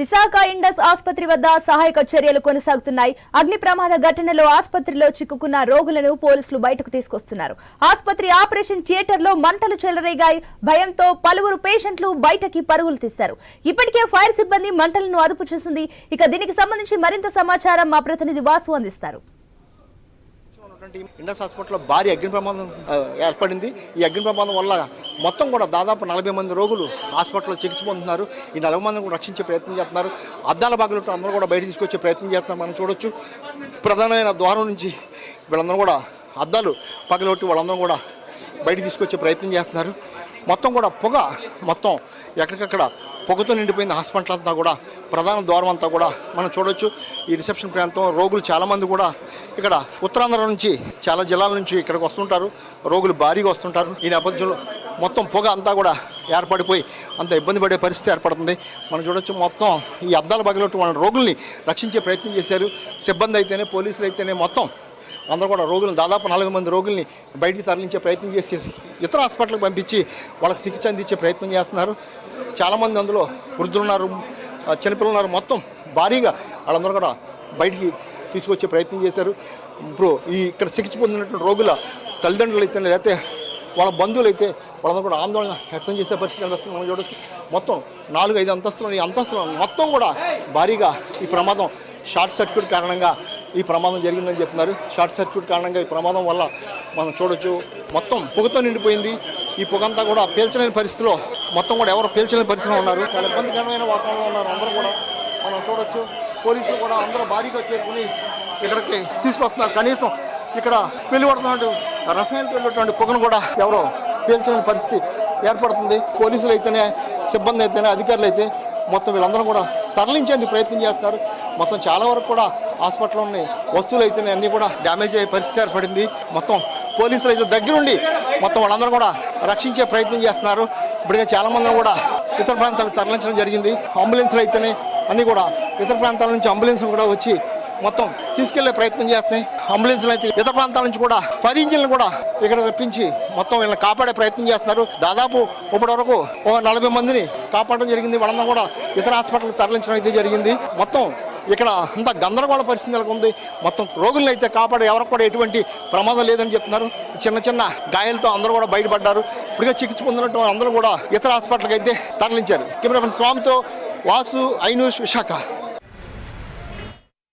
Visakha Indus ఆసుపత్రి వద్ద సహాయక చర్యలు కొనసాగుతున్నాయి. అగ్ని ప్రమాద ఘటనలో ఆసుపత్రిలో చిక్కుకున్న రోగులను పోలీసులు బయటకు తీసుకొస్తున్నారు. ఆసుపత్రి ఆపరేషన్ థియేటర్లో మంటలు చెలరేగాయి. భయంతో పలువురు పేషెంట్లు బయటకి పరుగులు తీశారు. ఇప్పటికే ఫైర్ సిబ్బంది మంటలను అదుపు చేసింది. ఇక దీనికి సంబంధించి మరింత సమాచారం మా ప్రతినిధి వాసు అందిస్తారు. ఉన్నటువంటి ఇండస్ హాస్పిటల్లో భారీ అగ్ని ప్రమాదం ఏర్పడింది. ఈ అగ్ని ప్రమాదం వల్ల మొత్తం కూడా దాదాపు నలభై మంది రోగులు హాస్పిటల్లో చికిత్స పొందుతున్నారు. ఈ నలభై మందిని కూడా రక్షించే ప్రయత్నం చేస్తున్నారు. అద్దాల బాగులు అందరూ కూడా బయట తీసుకొచ్చే ప్రయత్నం చేస్తున్నారు మనం చూడొచ్చు. ప్రధానమైన ద్వారం నుంచి వీళ్ళందరూ కూడా అద్దాలు పగలొట్టి వాళ్ళందరూ కూడా బయట తీసుకొచ్చే ప్రయత్నం చేస్తున్నారు. మొత్తం కూడా పొగ మొత్తం ఎక్కడికక్కడ పొగతో నిండిపోయింది హాస్పిటల్ అంతా కూడా ప్రధాన ద్వారం అంతా కూడా మనం చూడొచ్చు. ఈ రిసెప్షన్ ప్రాంతం రోగులు చాలామంది కూడా ఇక్కడ ఉత్తరాంధ్ర నుంచి చాలా జిల్లాల నుంచి ఇక్కడికి వస్తుంటారు. రోగులు భారీగా వస్తుంటారు. ఈ నేపథ్యంలో మొత్తం పొగ అంతా కూడా ఏర్పడిపోయి అంత ఇబ్బంది పడే పరిస్థితి ఏర్పడుతుంది. మనం చూడొచ్చు మొత్తం ఈ అద్దాల బగలట్టు వాళ్ళ రోగుల్ని రక్షించే ప్రయత్నం చేశారు. సిబ్బంది అయితేనే పోలీసులు అయితేనే మొత్తం అందరూ కూడా రోగులను దాదాపు నాలుగు మంది రోగుల్ని బయటికి తరలించే ప్రయత్నం చేసి ఇతర హాస్పిటల్కి పంపించి వాళ్ళకి చికిత్స అందించే ప్రయత్నం చేస్తున్నారు. చాలామంది అందులో వృద్ధులు ఉన్నారు ఉన్నారు మొత్తం భారీగా వాళ్ళందరూ కూడా బయటికి తీసుకొచ్చే ప్రయత్నం చేశారు. ఇప్పుడు ఈ ఇక్కడ చికిత్స పొందినటువంటి రోగుల తల్లిదండ్రులు అయితే లేకపోతే వాళ్ళ బంధువులు అయితే వాళ్ళందరూ కూడా ఆందోళన వ్యక్తం చేసే పరిస్థితి కనిపిస్తుంది మనం చూడొచ్చు. మొత్తం నాలుగు ఐదు అంతస్తులు ఈ అంతస్తులు మొత్తం కూడా భారీగా ఈ ప్రమాదం షార్ట్ సర్క్యూట్ కారణంగా ఈ ప్రమాదం జరిగిందని చెప్తున్నారు. షార్ట్ సర్క్యూట్ కారణంగా ఈ ప్రమాదం వల్ల మనం చూడొచ్చు. మొత్తం పొగతో నిండిపోయింది. ఈ పొగంతా కూడా పీల్చలేని పరిస్థితిలో మొత్తం కూడా ఎవరు పీల్చలేని పరిస్థితిలో ఉన్నారు. చాలా ఇబ్బందికరమైన వాతావరణంలో ఉన్నారు అందరూ కూడా. మనం చూడొచ్చు. పోలీసులు కూడా అందరూ భారీగా చేరుకుని ఇక్కడికి తీసుకొస్తున్నారు. కనీసం ఇక్కడ వెలువడుతున్నటువంటి రసాయనాలు ఉన్నటువంటి పొగను కూడా ఎవరో పీల్చలేని పరిస్థితి ఏర్పడుతుంది. పోలీసులు అయితేనే సిబ్బంది అయితేనే అధికారులు అయితే మొత్తం వీళ్ళందరూ కూడా తరలించేందుకు ప్రయత్నం చేస్తారు మొత్తం చాలా వరకు కూడా హాస్పిటల్లో ఉన్న వస్తువులు అయితేనే అన్నీ కూడా డ్యామేజ్ అయ్యే పరిస్థితి ఏర్పడింది. మొత్తం పోలీసులు అయితే దగ్గరుండి మొత్తం వాళ్ళందరూ కూడా రక్షించే ప్రయత్నం చేస్తున్నారు. ఇప్పటికే చాలామంది కూడా ఇతర ప్రాంతాలకు తరలించడం జరిగింది. అంబులెన్స్లు అయితేనే అన్నీ కూడా ఇతర ప్రాంతాల నుంచి అంబులెన్స్లు కూడా వచ్చి మొత్తం తీసుకెళ్ళే ప్రయత్నం చేస్తున్నాయి. అంబులెన్స్లు అయితే ఇతర ప్రాంతాల నుంచి కూడా ఫైర్ కూడా ఇక్కడ రప్పించి మొత్తం వీళ్ళని కాపాడే ప్రయత్నం చేస్తున్నారు. దాదాపు ఇప్పటి వరకు ఒక నలభై మందిని కాపాడడం జరిగింది. వాళ్ళందరూ కూడా ఇతర హాస్పిటల్కి తరలించడం అయితే జరిగింది. మొత్తం ఇక్కడ అంత గందరగోళ పరిస్థితి నెలకొంది. మొత్తం రోగులను అయితే కాపాడే ఎవరికి కూడా ఎటువంటి ప్రమాదం లేదని చెప్తున్నారు. చిన్న చిన్న గాయాలతో అందరూ కూడా బయటపడ్డారు. ఇప్పటికే చికిత్స పొందినట్టు అందరూ కూడా ఇతర హాస్పిటల్కి అయితే తరలించారు. కెమెరా స్వామితో వాసు ఐనూష్ విశాఖ.